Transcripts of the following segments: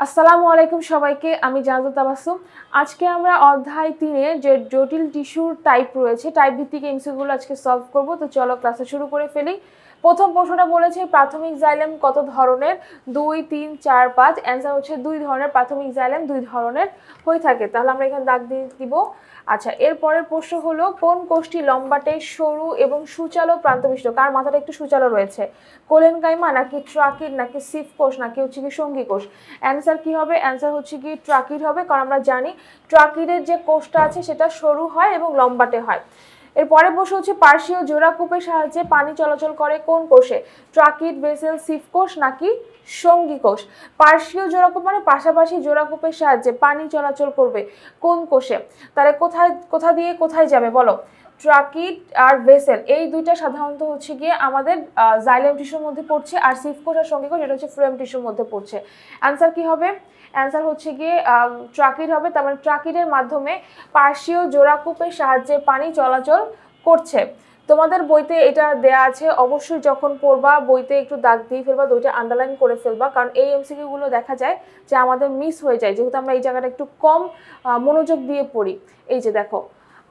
আসসালামু আলাইকুম সবাইকে, আমি জানাত তাবাসুম। আজকে আমরা অধ্যায় তিনে যে জটিল টিস্যুর টাইপ রয়েছে টাইপ ভিত্তিক এমসিগুলো আজকে সলভ করব। তো চলো ক্লাসে শুরু করে ফেলি। প্রথম প্রশ্নটা বলেছে, প্রাথমিক জাইলেম কত ধরনের? দুই, তিন, চার, পাঁচ। অ্যান্সার হচ্ছে দুই ধরনের, প্রাথমিক জাইলেম দুই ধরনের হয়ে থাকে। তাহলে আমরা এখানে দাগ দিয়ে দিব। আচ্ছা এরপরের প্রশ্ন হলো, কোন কোষটি লম্বাটে সরু এবং সুচালো প্রান্তবিষ্ট কার মাথাটা একটু সুচালো রয়েছে? কোলেন কাইমা নাকি ট্রাকিড নাকি সিফ কোষ, নাকি হচ্ছে কি সঙ্গী কোষ? অ্যান্সার কি হবে? অ্যান্সার হচ্ছে কি ট্রাকিড হবে, কারণ আমরা জানি ট্রাকিডের যে কোষটা আছে সেটা সরু হয় এবং লম্বাটে হয়। এর পরে বসে হচ্ছে জোড়া কূপের সাহায্যে পানি চলাচল করে কোন কোষে? ট্রাকিট বেসেল সিফ কোষ নাকি সঙ্গী কোষ? পার্শ্বীয় জোড়াকূপ মানে পাশাপাশি জোড়াকূপের সাহায্যে পানি চলাচল করবে কোন কোষে? তাহলে কোথায়, কোথা দিয়ে কোথায় যাবে বলো? ট্রাকিড আর ভেসেল, এই দুইটা সাধারণত হচ্ছে গিয়ে আমাদের জাইলেম টিস্যুর মধ্যে পড়ছে আর সিফ কোষ আর সঙ্গী কোষ এটা হচ্ছে ফ্রেম টিস্যুর মধ্যে পড়ছে। অ্যান্সার কি হবে? অ্যান্সার হচ্ছে গিয়ে ট্রাকিড হবে, তার মানে ট্রাকিডের মাধ্যমে পার্শ্বীয় জোড়াকূপের সাহায্যে পানি চলাচল করছে। তোমাদের বইতে এটা দেয়া আছে, অবশ্যই যখন পড়বা, বইতে একটু দাগ দিয়ে ফেলবা দুইটা আন্ডারলাইন করে ফেলবা, কারণ এই এমসিকিউ গুলো দেখা যায় যে আমাদের মিস হয়ে যায়, যেহেতু আমরা এই জায়গাটা একটু কম মনোযোগ দিয়ে পড়ি। এই যে দেখো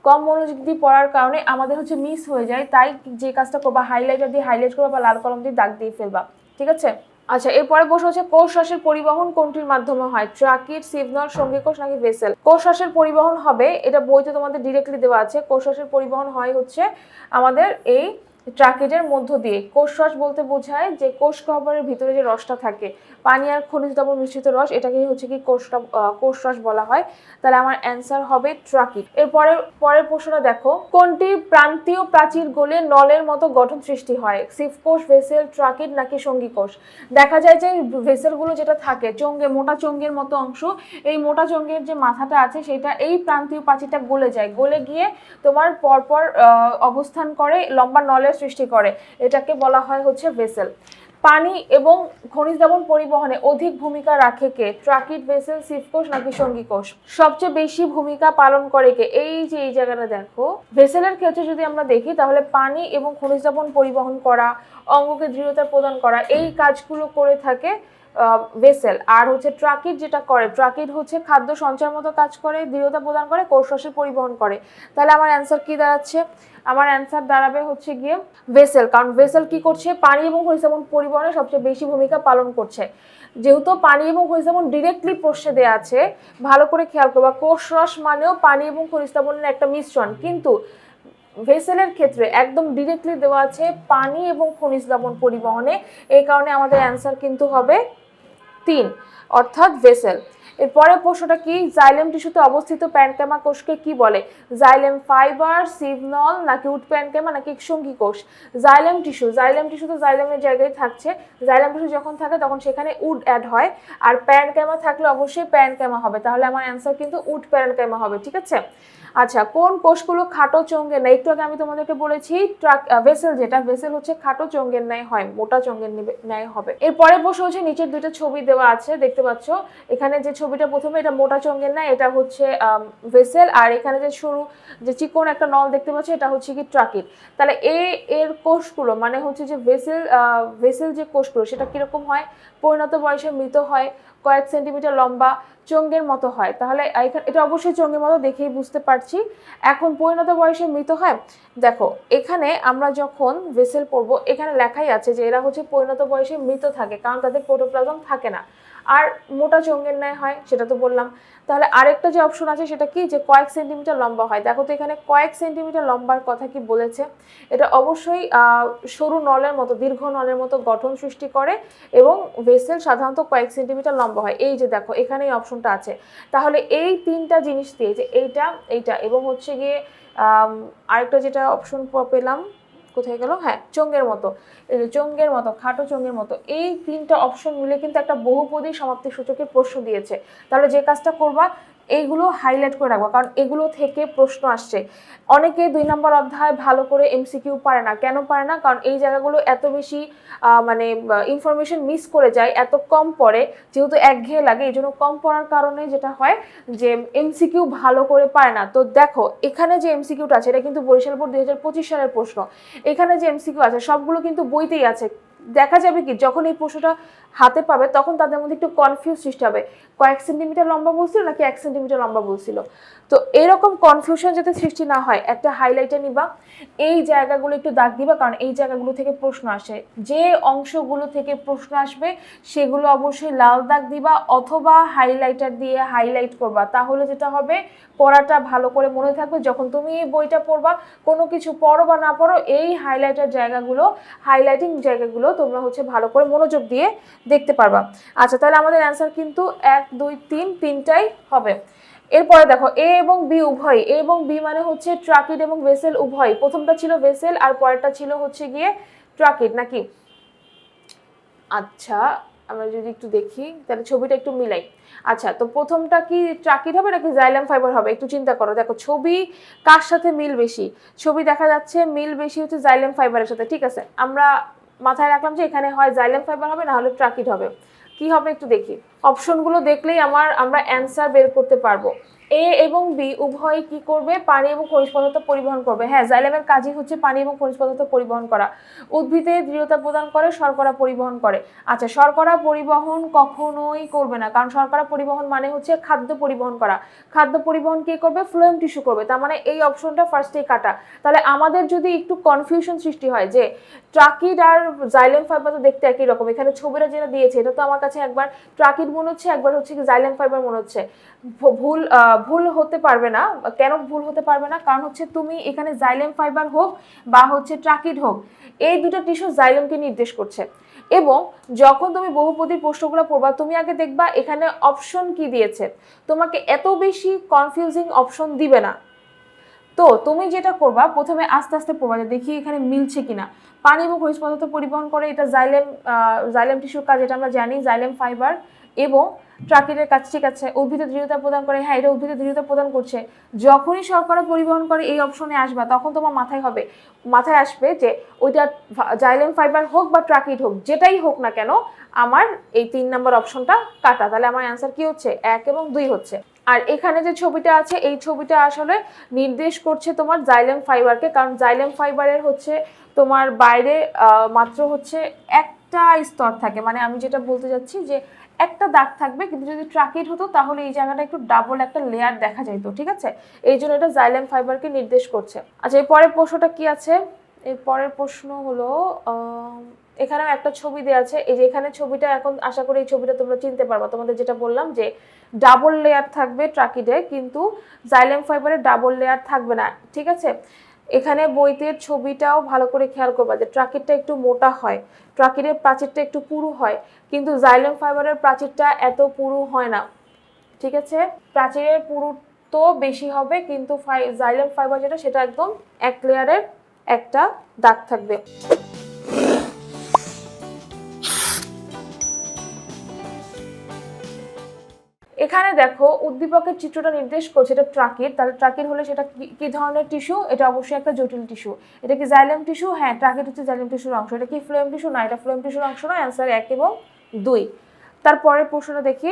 কম মনোযোগ দিয়ে পড়ার কারণে আমাদের হচ্ছে মিস হয়ে যায়। তাই যে কাজটা করবা হাইলাইটার দিয়ে হাইলাইট করবা বা লাল কলম দিয়ে দাগ দিয়ে ফেলবা, ঠিক আছে? আচ্ছা এরপরে বসে হচ্ছে কোষ শ্বাসের পরিবহন কোনটির মাধ্যমে হয়? ট্রাকিড সিগনাল সঙ্গী কোষ নাকি ভেসেল কোষ শ্বাসের পরিবহন হবে, এটা বইতে তোমাদের ডিরেক্টলি দেওয়া আছে। কোষ শ্বাসের পরিবহন হয় হচ্ছে আমাদের এই ট্রাকিডের মধ্য দিয়ে। কোষ শ্বাস বলতে বোঝায় যে কোষ গহ্বরের ভিতরে যে রসটা থাকে। পানি আর খনিজ দ্রবণ মিশ্রিত রস এটাকে হচ্ছে কি আহ, কোষ রস বলা হয়। তাহলে আমার অ্যান্সার হবে ট্রাকিড এরপরে পরের প্রশ্নটা দেখো। কোনটি প্রান্তীয় প্রাচীর গলে নলের মতো গঠন সৃষ্টি হয়? সিফ কোষ ভেসেল ট্রাকিড নাকি সঙ্গী কোষ দেখা যায় যে ভেসেলগুলো যেটা থাকে চঙ্গে মোটা চঙ্গের মতো অংশ এই মোটা চঙ্গের যে মাথাটা আছে সেটা এই প্রান্তীয় প্রাচীরটা গলে যায়। গলে গিয়ে তোমার পরপর অবস্থান করে লম্বা নলের সৃষ্টি করে। এটাকে বলা হয় হচ্ছে ভেসেল। পানি এবং খনিজ দ্রবণ পরিবহনে অধিক ভূমিকা রাখে কে? ট্রাকিড ভেসেল, সিফকোষ নাকি সঙ্গী কোষ সবচেয়ে বেশি ভূমিকা পালন করে কে? এই যে, এই জায়গাটা দেখো। ভেসেলের ক্ষেত্রে যদি আমরা দেখি, তাহলে পানি এবং খনিজ দ্রবণ পরিবহন করা, অঙ্গকে দৃঢ়তা প্রদান করা, এই কাজগুলো করে থাকে ভেসেল আর হচ্ছে ট্রাকিড যেটা করে ট্রাকিড হচ্ছে খাদ্য সঞ্চয় মতো কাজ করে, দৃঢ়তা প্রদান করে কোষরসের পরিবহন করে। তাহলে আমার অ্যান্সার কি দাঁড়াচ্ছে? আমার অ্যান্সার দাঁড়াবে হচ্ছে গিয়ে ভেসেল কারণ ভেসেল কি করছে? পানি এবং দ্রবণ পরিবহনে সবচেয়ে বেশি ভূমিকা পালন করছে। যেহেতু পানি এবং দ্রবণ ডিরেক্টলি প্রশ্নে দেওয়া আছে, ভালো করে খেয়াল করবা, কোষ রস মানেও পানি এবং খনিজ একটা মিশ্রণ। কিন্তু ভেসেলের ক্ষেত্রে একদম ডিরেক্টলি দেওয়া আছে পানি এবং খনিজ লবণ পরিবহনে। এই কারণে আমাদের অ্যান্সার কিন্তু হবে তিন, অর্থাৎ ভেসেল। এরপরের প্রশ্নটা কি? জাইলেম টিস্যুতে অবস্থিত প্যানক্যামা কোষকে কি বলে? জাইলেম ফাইবার সিভনল নাকি উড প্যানক্যামা নাকি সঙ্গী কোষ? জাইলেম টিস্যু জাইলেম টিস্যু তো জাইলেমের জায়গায় থাকছে। জাইলেম টিস্যু যখন থাকে তখন সেখানে উড অ্যাড হয়। আর প্যানক্যামা থাকলে অবশ্যই প্যানক্যামা হবে। তাহলে আমার অ্যান্সার কিন্তু উড প্যানক্যামা হবে, ঠিক আছে? আচ্ছা কোন কোষগুলো খাটো চঙ্গের ন্যায়? একটু আগে আমি তোমাদেরকে বলেছি, ট্রাক ভেসেল যেটা ভেসেল হচ্ছে খাটো চঙ্গের ন্যায় হয়, মোটা চঙ্গের ন্যায় হবে। এরপরে বসে হচ্ছে নিচের দুইটা ছবি দেওয়া আছে, দেখতে পাচ্ছ? এখানে যে ছবিটা প্রথমে, এটা মোটা চঙ্গের ন্যায়, এটা হচ্ছে ভেসেল আর এখানে যে সরু, যে চিকন একটা নল দেখতে পাচ্ছ, এটা হচ্ছে কি ট্রাকিড তাহলে এ, এর কোষগুলো মানে হচ্ছে যে ভেসেল ভেসেল যে কোষগুলো, সেটা কীরকম হয়? পরিণত বয়সে মৃত হয় কয়েক সেন্টিমিটার লম্বা চঙ্গের মতো হয়। তাহলে এটা অবশ্যই চঙ্গের মতো দেখেই বুঝতে পারছি। এখন পরিণত বয়সে মৃত হয়। দেখো, এখানে আমরা যখন ভেসেল পড়ব এখানে লেখাই আছে যে এরা হচ্ছে পরিণত বয়সে মৃত থাকে, কারণ তাদের প্রোটোপ্লাজম থাকে না। আর মোটা চঙ্গের ন্যায় হয়, সেটা তো বললাম। তাহলে আরেকটা যে অপশন আছে সেটা কি? যে কয়েক সেন্টিমিটার লম্বা হয়। দেখো তো এখানে কয়েক সেন্টিমিটার লম্বার কথা কি বলেছে? এটা অবশ্যই সরু নলের মতো, দীর্ঘ নলের মতো গঠন সৃষ্টি করে এবং ভেসেল সাধারণত কয়েক সেন্টিমিটার লম্বা হয়। এই যে দেখো এখানে এই অপশনটা আছে। তাহলে এই তিনটা জিনিস দিয়ে যে এইটা এইটা এবং হচ্ছে গিয়ে আরেকটা যেটা অপশন পেলাম কোথায় গেল? হ্যাঁ চঙ্গের মতো। চঙ্গের মতো, খাটো চঙ্গের মতো। এই তিনটা অপশন মিলে কিন্তু একটা বহুপদী সমাপ্তি সূচকের প্রশ্ন দিয়েছে। তাহলে যে কাজটা করবা এইগুলো হাইলাইট করে রাখব। কারণ এগুলো থেকে প্রশ্ন আসছে। অনেকে দুই নম্বর অধ্যায় ভালো করে এমসিকিউ পারে না। কেন পারে না? কারণ এই জায়গাগুলো এত বেশি মানে ইনফরমেশন মিস করে যায়, এত কম পড়ে, যেহেতু একঘেয়ে লাগে এই জন্য কম পড়ার কারণে যেটা হয় যে এমসিকিউ ভালো করে পায় না। তো দেখো, এখানে যে এমসিকিউটা আছে, এটা কিন্তু বরিশাল বোর্ড দুই সালের প্রশ্ন। এখানে যে এমসিকিউ আছে, সবগুলো কিন্তু বইতেই আছে। দেখা যাবে কি, যখন এই পশুটা হাতে পাবে, তখন তাদের মধ্যে একটু কনফিউজ সৃষ্টি হবে। কয়েক সেন্টিমিটার লম্বা বলছিল নাকি এক সেন্টিমিটার লম্বা বলছিল তো এরকম কনফিউশন যাতে সৃষ্টি না হয়, একটা হাইলাইটার নিবা। এই জায়গাগুলো একটু দাগ দিবা, কারণ এই জায়গাগুলো থেকে প্রশ্ন আসে। যে অংশগুলো থেকে প্রশ্ন আসবে, সেগুলো অবশ্যই লাল দাগ দিবা অথবা হাইলাইটার দিয়ে হাইলাইট করবা। তাহলে যেটা হবে, পড়াটা ভালো করে মনে থাকবে। যখন তুমি এই বইটা পড়বা, কোনো কিছু পড়ো বা না পড়ো, এই হাইলাইটার জায়গাগুলো হাইলাইটিং জায়গাগুলো তোমরা হচ্ছে ভালো করে মনোযোগ দিয়ে দেখতে পারবা। আচ্ছা তাহলে আমাদের অ্যান্সার কিন্তু এক, দুই, তিন, তিনটাই হবে। এরপরে দেখো এ এবং বি উভয় এ এবং বি মানে হচ্ছে ট্রাকিড এবং ভেসেল উভয় প্রথমটা ছিল ভেসেল আর পরেরটা ছিল হচ্ছে গিয়ে ট্রাকিড নাকি? আচ্ছা আমরা যদি একটু দেখি, তাহলে ছবিটা একটু মিলাই। আচ্ছা তো প্রথমটা কি ট্রাকিড হবে নাকি জাইলাম ফাইবার হবে? একটু চিন্তা করো। দেখো, ছবি কার সাথে মিল বেশি? ছবি দেখা যাচ্ছে মিল বেশি হচ্ছে জাইলাম ফাইবারের সাথে, ঠিক আছে? আমরা মাথায় রাখলাম যে এখানে হয় জাইলেন ফাইবার হবে, না হলে ট্রাকিড হবে। কি হবে একটু দেখি। অপশনগুলো দেখলেই আমার, আমরা অ্যান্সার বের করতে পারব। এ এবং বি উভয় কি করবে? পানি এবং খনিজ পদার্থ পরিবহন করবে। হ্যাঁ জাইলামের কাজই হচ্ছে পানি এবং খনিজ পদার্থ পরিবহন করা। উদ্ভিদে দৃঢ়তা প্রদান করে, শর্করা পরিবহন করে। আচ্ছা শর্করা পরিবহন কখনোই করবে না, কারণ শর্করা পরিবহন মানে হচ্ছে খাদ্য পরিবহন করা। খাদ্য পরিবহন কে করবে? ফ্লোয়েম টিস্যু করবে। তার মানে এই অপশনটা ফার্স্টেই কাটা। তাহলে আমাদের যদি একটু কনফিউশন সৃষ্টি হয় যে ট্রাকিড আর জাইলেম ফাইবার তো দেখতে একই রকম। এখানে ছবিটা যেটা দিয়েছে, এটা তো আমার কাছে একবার ট্রাকিড মনে হচ্ছে? একবার হচ্ছে কি জাইলেম ফাইবার মনে হচ্ছে। ভুল ভুল হতে পারবে না। কেন ভুল হতে পারবে না? কারণ হচ্ছে তুমি এখানে জাইলেম ফাইবার হোক বা হচ্ছে ট্রাকিড হোক, এই দুটো টিস্যু জাইলেমকে নির্দেশ করছে। এবং যখন তুমি বহুপদীর প্রশ্নগুলো পড়বা, তুমি আগে দেখবা এখানে অপশন কি দিয়েছে। তোমাকে এত বেশি কনফিউজিং অপশন দিবে না। তো তুমি যেটা করবা, প্রথমে আস্তে আস্তে পড়বা যে দেখি এখানে মিলছে কিনা। পানি এবং খনিজ পদার্থ পরিবহন করে এটা জাইলেম জাইলেম টিস্যুর কাজ, এটা আমরা জানি। জাইলেম ফাইবার এবং ট্রাকিটের কাজ ঠিক আছে, উদ্ভিদের দৃঢ়তা প্রদান করে হ্যাঁ এটা উদ্ভিদের দৃঢ়তা প্রদান করছে। যখনই শর্করা পরিবহন করে এই অপশনে আসবা, তখন তোমার মাথায় হবে, মাথায় আসবে যে ওইটা জাইলেম ফাইবার হোক বা ট্রাকিট হোক, যেটাই হোক না কেন, আমার এই তিন নম্বর অপশনটা কাটা। তাহলে আমার অ্যান্সার কি হচ্ছে? এক এবং দুই হচ্ছে। আর এখানে যে ছবিটা আছে, এই ছবিটা আসলে নির্দেশ করছে তোমার জাইলেম ফাইবারকে, কারণ জাইলেম ফাইবারের হচ্ছে তোমার বাইরে মাত্র হচ্ছে একটা স্তর থাকে। মানে আমি যেটা বলতে যাচ্ছি যে একটা দাগ থাকবে, কিন্তু যদি ট্রাকিট হতো তাহলে এই জায়গাটা একটু ডাবল একটা লেয়ার দেখা যাইতো, ঠিক আছে? এই জন্য এটা জাইলেম ফাইবারকে নির্দেশ করছে। আচ্ছা এর পরের প্রশ্নটা কি আছে? এর পরের প্রশ্ন হলো এখানেও একটা ছবি দেওয়া আছে। এই যে এখানে ছবিটা, এখন আশা করি এই ছবিটা তোমরা চিনতে পারবা। তোমাদের যেটা বললাম যে ডাবল লেয়ার থাকবে ট্রাকিডে কিন্তু জাইলেম ফাইবারে ডাবল লেয়ার থাকবে না, ঠিক আছে? এখানে বইতের ছবিটাও ভালো করে খেয়াল করবা যে ট্রাকিটটা একটু মোটা হয় ট্রাকিটের প্রাচীরটা একটু পুরু হয়, কিন্তু জাইলেম ফাইবারের প্রাচীরটা এত পুরু হয় না, ঠিক আছে? প্রাচীরের পুরু তো বেশি হবে, কিন্তু জাইলেম ফাইবার যেটা সেটা একদম এক লেয়ারের একটা দাগ থাকবে। এখানে দেখো উদ্দীপকের চিত্রটা নির্দেশ করছে, এটা ট্রাকির, তাহলে ট্রাকির হলে সেটা কি- ধরনের টিস্যু এটা অবশ্যই একটা জটিল টিস্যু এটা কি জাইলেম টিস্যু হ্যাঁ ট্রাকির হচ্ছে জাইলেম টিস্যুর অংশ। এটা কি ফ্লোয়েম টিস্যু না, এটা ফ্লোয়েম টিস্যুর অংশ নয় অ্যান্সার এক এবং দুই। তারপরের প্রশ্নটা দেখি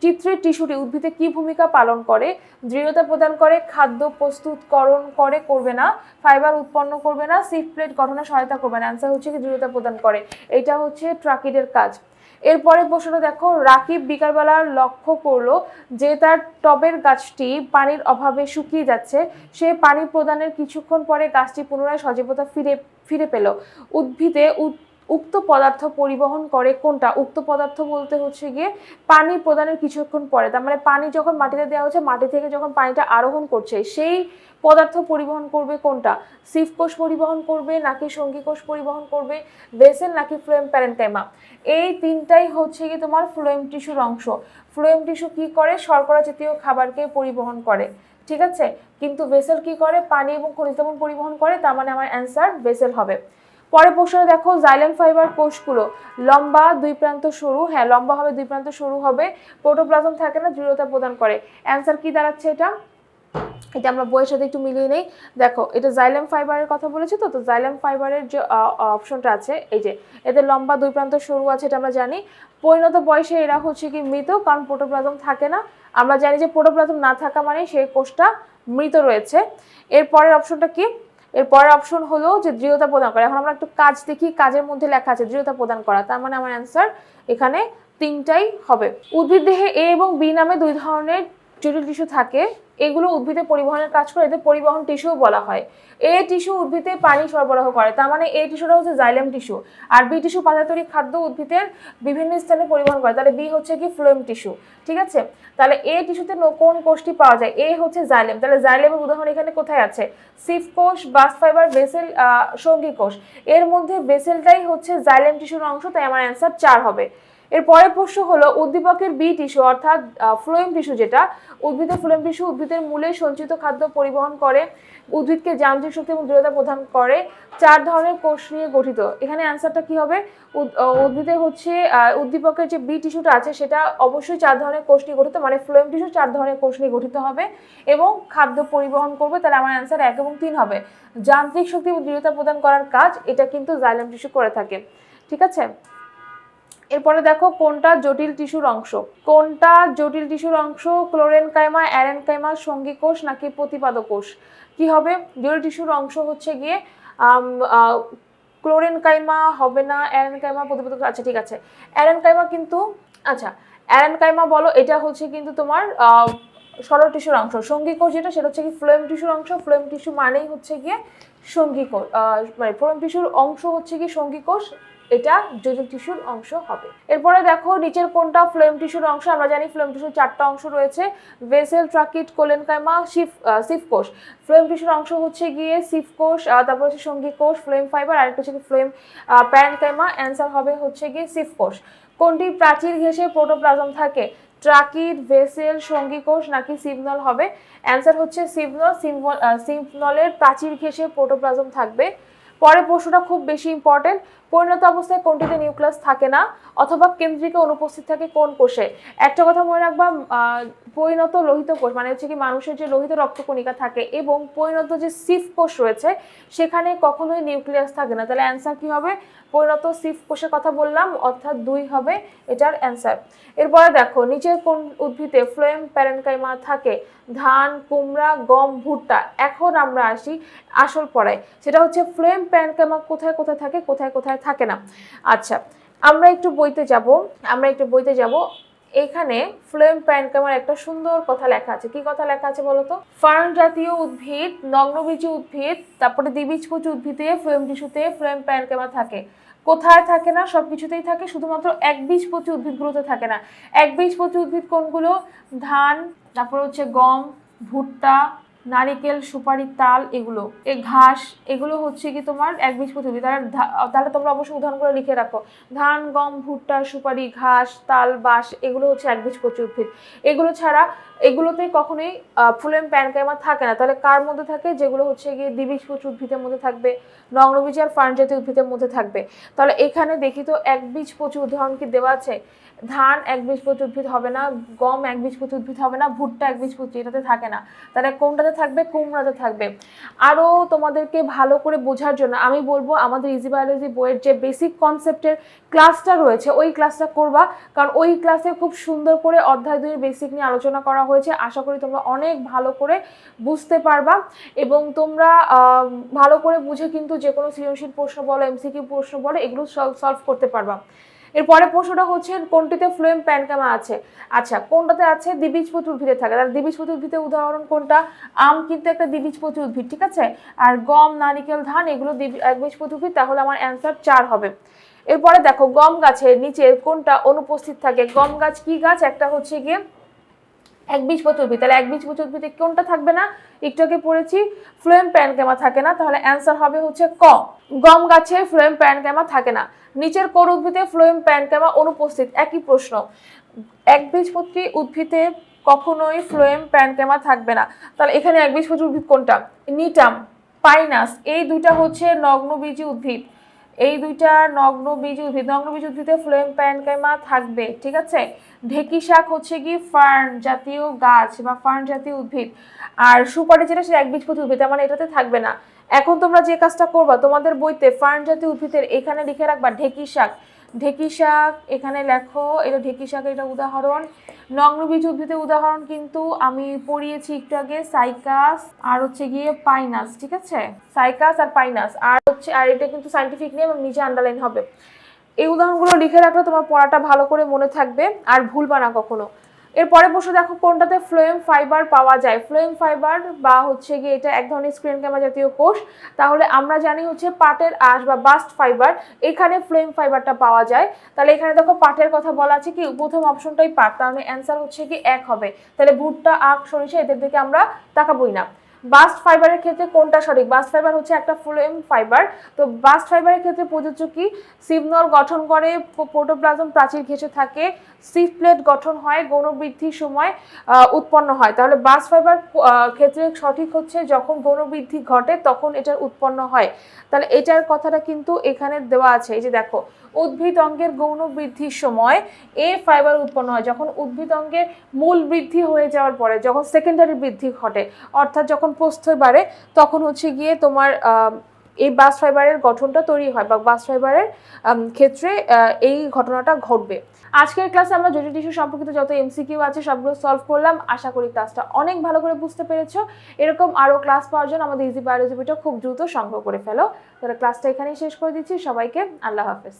চিত্রের টিস্যুটি উদ্ভিদে কি ভূমিকা পালন করে? দৃঢ়তা প্রদান করে, খাদ্য প্রস্তুতকরণ করে, করবে না। ফাইবার উৎপন্ন করবে না। সিফ প্লেট গঠনে সহায়তা করবে না। অ্যান্সার হচ্ছে কি দৃঢ়তা প্রদান করে। এটা হচ্ছে ট্রাকিডের কাজ। এরপরে প্রশ্নটা দেখো, রাকিব বিকালবেলা লক্ষ্য করল যে তার টবের গাছটি পানির অভাবে শুকিয়ে যাচ্ছে। সে পানি প্রদানের কিছুক্ষণ পরে গাছটি পুনরায় সজীবতা ফিরে ফিরে পেল। উদ্ভিদে উদ- উক্ত পদার্থ পরিবহন করে কোনটা? উক্ত পদার্থ বলতে হচ্ছে গিয়ে পানি প্রদানের কিছুক্ষণ পরে। তার মানে পানি যখন মাটিতে দেওয়া হচ্ছে, মাটি থেকে যখন পানিটা আরোহণ করছে, সেই পদার্থ পরিবহন করবে কোনটা? সিফ কোষ পরিবহন করবে নাকি সঙ্গী কোষ পরিবহন করবে? ভেসেল নাকি ফ্লোয়েম প্যারেন্টাইমা? এই তিনটাই হচ্ছে গিয়ে তোমার ফ্লোয়েম টিস্যুর অংশ। ফ্লোয়েম টিস্যু কি করে? শর্করা জাতীয় খাবারকে পরিবহন করে। ঠিক আছে? কিন্তু ভেসেল কি করে? পানি এবং খনিজ পরিবহন করে, তার মানে আমার অ্যান্সার ভেসেল হবে। পরের প্রশ্নে দেখো জাইলেম ফাইবার কোষগুলো লম্বা দুই প্রান্ত সরু হ্যাঁ লম্বা হবে, দুই প্রান্ত সরু হবে প্রোটোপ্লাজম থাকে না, দৃঢ়তা প্রদান করে। অ্যান্সার কি দাঁড়াচ্ছে এটা? এটা আমরা বইয়ের সাথে একটু মিলিয়ে নেই। দেখো, এটা জাইলেম ফাইবারের কথা বলেছি তো তো জাইলেম ফাইবারের যে অপশনটা আছে, এই যে এদের লম্বা দুই প্রান্ত সরু আছে, এটা আমরা জানি। পরিণত বয়সে এরা হচ্ছে কি মৃত, কারণ প্রোটোপ্লাজম থাকে না। আমরা জানি যে প্রোটোপ্লাজম না থাকা মানে সেই কোষটা মৃত রয়েছে। এর পরের অপশনটা কি? এর পরের অপশন হলো যে দৃঢ়তা প্রদান করা। এখন আমরা একটু কাজ দেখি, কাজের মধ্যে লেখা আছে দৃঢ়তা প্রদান করা। তার মানে আমার অ্যান্সার এখানে তিনটাই হবে। উদ্ভিদ দেহে এ এবং বি নামে দুই ধরনের জটিল টিস্যু থাকে। এগুলো উদ্ভিদে পরিবহনের কাজ করে, এদের পরিবহন টিস্যু বলা হয়। এ টিস্যু উদ্ভিদে পানি সরবরাহ করে, তার মানে এ টিস্যুটা হচ্ছে জাইলেম টিস্যু আর বি টিস্যু পাতা তৈরি খাদ্য উদ্ভিদের বিভিন্ন স্থানে পরিবহন করে, তাহলে বি হচ্ছে কি ফ্লোয়েম টিস্যু ঠিক আছে? তাহলে এ টিস্যুতে কোন কোষটি পাওয়া যায়? এ হচ্ছে জাইলেম তাহলে জাইলেমের উদাহরণ এখানে কোথায় আছে? সিফ কোষ বাস ফাইবার বেসেল সঙ্গী কোষ। এর মধ্যে বেসেলটাই হচ্ছে জাইলেম টিস্যুর অংশ, তাই আমার অ্যান্সার চার হবে। এর পরের প্রশ্ন হলো, উদ্দীপকের বি টিস্যু অর্থাৎ ফ্লোয়েম টিস্যু যেটা, উদ্ভিদের ফ্লোয়েম টিস্যু উদ্ভিদের মূলে সঞ্চিত খাদ্য পরিবহন করে, উদ্ভিদকে যান্ত্রিক শক্তি এবং দৃঢ়তা প্রদান করে, চার ধরনের কোষ নিয়ে গঠিত। এখানে অ্যান্সারটা কি হবে? উদ্ভিদের হচ্ছে উদ্দীপকের যে বি টিস্যুটা আছে, সেটা অবশ্যই চার ধরনের কোষ নিয়ে গঠিত মানে ফ্লোয়েম টিস্যু চার ধরনের কোষ নিয়ে গঠিত হবে এবং খাদ্য পরিবহন করবে, তাহলে আমার অ্যান্সার এক এবং তিন হবে। যান্ত্রিক শক্তি এবং দৃঢ়তা প্রদান করার কাজ, এটা কিন্তু জাইলাম টিস্যু করে থাকে। ঠিক আছে? এরপরে দেখো কোনটা জটিল টিস্যুর অংশ? কোনটা জটিল টিস্যুর অংশ? ক্লোরেন কাইমা অ্যারেন কাইমা সঙ্গী কোষ নাকি প্রতিপাদক কোষ কি হবে? জটিল টিস্যুর অংশ হচ্ছে গিয়ে ক্লোরেন কাইমা হবে না অ্যারেন কাইমা প্রতিপাদক আচ্ছা ঠিক আছে। অ্যারেন কাইমা কিন্তু আচ্ছা অ্যারেন কাইমা বলো, এটা হচ্ছে কিন্তু তোমার সরল টিস্যুর অংশ। সঙ্গী কোষ যেটা, সেটা হচ্ছে কি ফ্লোয়েম টিস্যুর অংশ। ফ্লোয়েম টিস্যু মানেই হচ্ছে গিয়ে সঙ্গী কোষ মানে ফ্লোয়েম টিস্যুর অংশ হচ্ছে কি সঙ্গী কোষ এটা জটিল টিস্যুর অংশ হবে। এরপরে দেখো নিচের কোনটা ফ্লোয়েম টিস্যুর অংশ? আমরা জানি ফ্লোয়েম টিস্যুর চারটা অংশ রয়েছে। Vessel tracheid collenchyma Saif Saif কোষ ফ্লোয়েম টিস্যুর অংশ হচ্ছে গিয়ে সিফ কোষ আহ, তারপর হচ্ছে সঙ্গী কোষ ফ্লোয়েম ফাইবার আরেকটা হচ্ছে ফ্লোয়েম প্যারেনকাইমা অ্যান্সার হবে হচ্ছে গিয়ে সিফ কোষ কোনটি প্রাচীর ঘেঁষে প্রোটোপ্লাজম থাকে? ট্রাকিট ভেসেল সঙ্গী কোষ নাকি সিগনল হবে? অ্যান্সার হচ্ছে সিগনল সিগনলের প্রাচীর ঘেঁষে প্রোটোপ্লাজম থাকবে। পরের প্রশ্নটা খুব বেশি ইম্পর্টেন্ট পরিণত অবস্থায় কোনটিতে নিউক্লিয়াস থাকে না, অথবা কেন্দ্রিকে অনুপস্থিত থাকে কোন কোষে? একটা কথা মনে রাখবা পরিণত লোহিত কোষ মানে হচ্ছে কি মানুষের যে লোহিত রক্তকণিকা থাকে এবং পরিণত যে সিফ কোষ রয়েছে, সেখানে কখনোই নিউক্লিয়াস থাকে না। তাহলে অ্যান্সার কি হবে? পরিণত সিফ কোষের কথা বললাম, অর্থাৎ দুই হবে এটার অ্যান্সার এরপরে দেখো, নিচের কোন উদ্ভিদে ফ্লোয়েম প্যারেনকাইমা থাকে? ধান, কুমড়া, গম, ভুট্টা। এখন আমরা আসি আসল পড়ায়। সেটা হচ্ছে ফ্লোয়েম প্যারেনকাইমা কোথায় কোথায় থাকে, কোথায় কোথায় থাকে না? আচ্ছা আমরা একটু বইতে যাব, আমরা একটু বইতে যাব। এখানে ফ্লোয়েম প্যারেনকাইমার একটা সুন্দর কথা লেখা আছে। কি কথা লেখা আছে বলতো ফার্ন জাতীয় উদ্ভিদ নগ্নবীজী উদ্ভিদ, তারপরে দ্বিবীজপত্রী উদ্ভিদে ফ্লোয়েম টিস্যুতে ফ্লোয়েম প্যারেনকাইমা থাকে? কোথায় থাকে না সব কিছুতেই থাকে, শুধুমাত্র এক বীজপত্রী উদ্ভিদগুলোতে থাকে না। এক বীজপত্রী উদ্ভিদ কোনগুলো? ধান, তারপর হচ্ছে গম, ভুট্টা নারিকেল, সুপারি, তাল এগুলো। এই ঘাস, এগুলো হচ্ছে কি তোমার এক বীজপত্রী উদ্ভিদ তাহলে তোমরা অবশ্যই উদাহরণগুলো লিখে রাখো। ধান, গম, ভুট্টা, সুপারি, ঘাস, তাল, বাঁশ, এগুলো হচ্ছে এক বীজপত্রী উদ্ভিদ এগুলো ছাড়া এগুলোতে কখনোই ফুলেম প্যানকাইমা থাকে না। তাহলে কার মধ্যে থাকে? যেগুলো হচ্ছে গিয়ে দ্বিবীজপত্রী উদ্ভিদের মধ্যে থাকবে, নগ্নবীজ আর ফার্ন জাতীয় উদ্ভিদের মধ্যে থাকবে। তাহলে এখানে দেখি তো এক বীজপত্রী উদাহরণ কি দেওয়া আছে? ধান এক বীজপত্রী উদ্ভিদ হবে না, গম এক বীজপত্রী উদ্ভিদ হবে না, ভুট্টা এক বীজপত্রী এটাতে থাকে না। তাহলে কোনটাতে থাকবে কুমড়াতে থাকবে? আরও তোমাদেরকে ভালো করে বোঝার জন্য আমি বলব আমাদের ইজি বায়োলজি বইয়ের যে বেসিক কনসেপ্টের ক্লাসটা রয়েছে, ওই ক্লাসটা করবা। কারণ ওই ক্লাসে খুব সুন্দর করে অধ্যায় দুইয়ের বেসিক নিয়ে আলোচনা করা হয়েছে। আশা করি তোমরা অনেক ভালো করে বুঝতে পারবা এবং তোমরা ভালো করে বুঝে কিন্তু যে কোনো সৃজনশীল প্রশ্ন বলো এমসিকিউ প্রশ্ন বলো, এগুলো সলভ করতে পারবা। এরপরে প্রশ্নটা হচ্ছে, কোনটিতে ফ্লোয়েম প্যানকামা আছে? আচ্ছা কোনটাতে আছে? দ্বিবীজপত্রী উদ্ভিদে থাকে। তাহলে দ্বিবীজপত্রী উদ্ভিদের উদাহরণ কোনটা? আম কিন্তু একটা দ্বিবীজপত্রী উদ্ভিদ ঠিক আছে? আর গম, নারিকেল, ধান, এগুলো একবীজপত্রী উদ্ভিদ তাহলে আমার অ্যান্সার চার হবে। এরপরে দেখো, গম গাছের নিচে কোনটা অনুপস্থিত থাকে? গম গাছ কি গাছ? একটা হচ্ছে গিয়ে এক বীজপত্রী উদ্ভিদ তাহলে এক বীজপত্রী উদ্ভিদে কোনটা থাকবে না? একটু আগে পড়েছি, ফ্লোয়েম প্যানকেমা থাকে না? তাহলে অ্যান্সার হবে হচ্ছে ক। গম গাছে ফ্লোয়েম প্যানকেমা থাকে না। নিচের কোন উদ্ভিদে ফ্লোয়েম প্যানকেমা অনুপস্থিত। একই প্রশ্ন। এক বীজপত্রী উদ্ভিদে কখনোই ফ্লোয়েম প্যানকেমা থাকবে না। তাহলে এখানে এক বীজপত্রী উদ্ভিদ কোনটা? Gnetum, Pinus. এই দুইটা হচ্ছে নগ্নবীজী উদ্ভিদ। এই দুইটা নগ্ন বীজ উদ্ভিদ নগ্ন বীজ উদ্ভিদে ফ্লোয়েম প্যানকাইমা থাকবে, ঠিক আছে? ঢেকি শাক হচ্ছে কি ফার্ন জাতীয় গাছ বা ফার্ন জাতীয় উদ্ভিদ। আর সুপারি যেটা সেটা এক বীজপত্রী উদ্ভিদ মানে এটাতে থাকবে না। এখন তোমরা যে কাজটা করবা, তোমাদের বইতে ফার্ন জাতীয় উদ্ভিদের এখানে লিখে রাখবা ঢেকি শাক। ঢেকি শাক এখানে লেখো, এটা ঢেকি শাক এটা উদাহরণ। নগ্নবীজ উদ্ভিদের উদাহরণ কিন্তু আমি পড়িয়েছি একটু আগে, সাইকাস আর হচ্ছে গিয়ে পাইনাস, ঠিক আছে? সাইকাস আর পাইনাস, আর হচ্ছে, আর এটা কিন্তু সাইন্টিফিক নেম নিচে আন্ডারলাইন হবে। এই উদাহরণগুলো লিখে রাখলে তোমার পড়াটা ভালো করে মনে থাকবে, আর ভুলবা না কখনো। এরপরে বসে দেখো কোনটাতে ফ্লোয়েম ফাইবার পাওয়া যায়। ফ্লোয়েম ফাইবার বা হচ্ছে গিয়ে এটা এক ধরনের স্ক্রিন ক্যামেরা জাতীয় কোষ। তাহলে আমরা জানি হচ্ছে পাটের আঁশ বা বাস্ট ফাইবার, এখানে ফ্লোয়েম ফাইবারটা পাওয়া যায়। তাহলে এখানে দেখো পাটের কথা বলা আছে কি, প্রথম অপশনটাই পাট, তার মানে অ্যান্সার হচ্ছে কি এক হবে। তাহলে ভুট্টা, আখ, সরিষা এদের দিকে আমরা তাকাবই না। বাস্ট ফাইবারের ক্ষেত্রে কোনটা সঠিক? বাস্ট ফাইবার হচ্ছে একটা ফ্লোয়েম ফাইবার। তো বাস্ট ফাইবারের ক্ষেত্রে প্রযোজ্য কি? সিগনল গঠন করে প্রোটোপ্লাজম প্রাচীর ঘেঁষে থাকে। সিফ প্লেট গঠন হয় গৌণবৃদ্ধির সময় উৎপন্ন হয়। তাহলে বাস্ট ফাইবার ক্ষেত্রে সঠিক হচ্ছে যখন গৌণবৃদ্ধি ঘটে তখন এটার উৎপন্ন হয়। তাহলে এটার কথাটা কিন্তু এখানে দেওয়া আছে। এই যে দেখো উদ্ভিদ অঙ্গের গৌণ বৃদ্ধির সময় এ ফাইবার উৎপন্ন হয়। যখন উদ্ভিদ অঙ্গের মূল বৃদ্ধি হয়ে যাওয়ার পরে, যখন সেকেন্ডারি বৃদ্ধি ঘটে, অর্থাৎ যখন প্রস্থ বাড়ে, তখন হচ্ছে গিয়ে তোমার এই বাস ফাইবারের গঠনটা তৈরি হয় বা বাস ফাইবারের ক্ষেত্রে এই ঘটনাটা ঘটবে। আজকের ক্লাসে আমরা জটিল টিস্যু সম্পর্কিত যত এমসিকিউ আছে সবগুলো সলভ করলাম। আশা করি ক্লাসটা অনেক ভালো করে বুঝতে পেরেছ। এরকম আরও ক্লাস পাওয়ার জন্য আমাদের ইজি বায়োলজি বইটা খুব দ্রুত সংগ্রহ করে ফেলো। তাহলে ক্লাসটা এখানেই শেষ করে দিচ্ছি। সবাইকে আল্লাহ হাফেজ।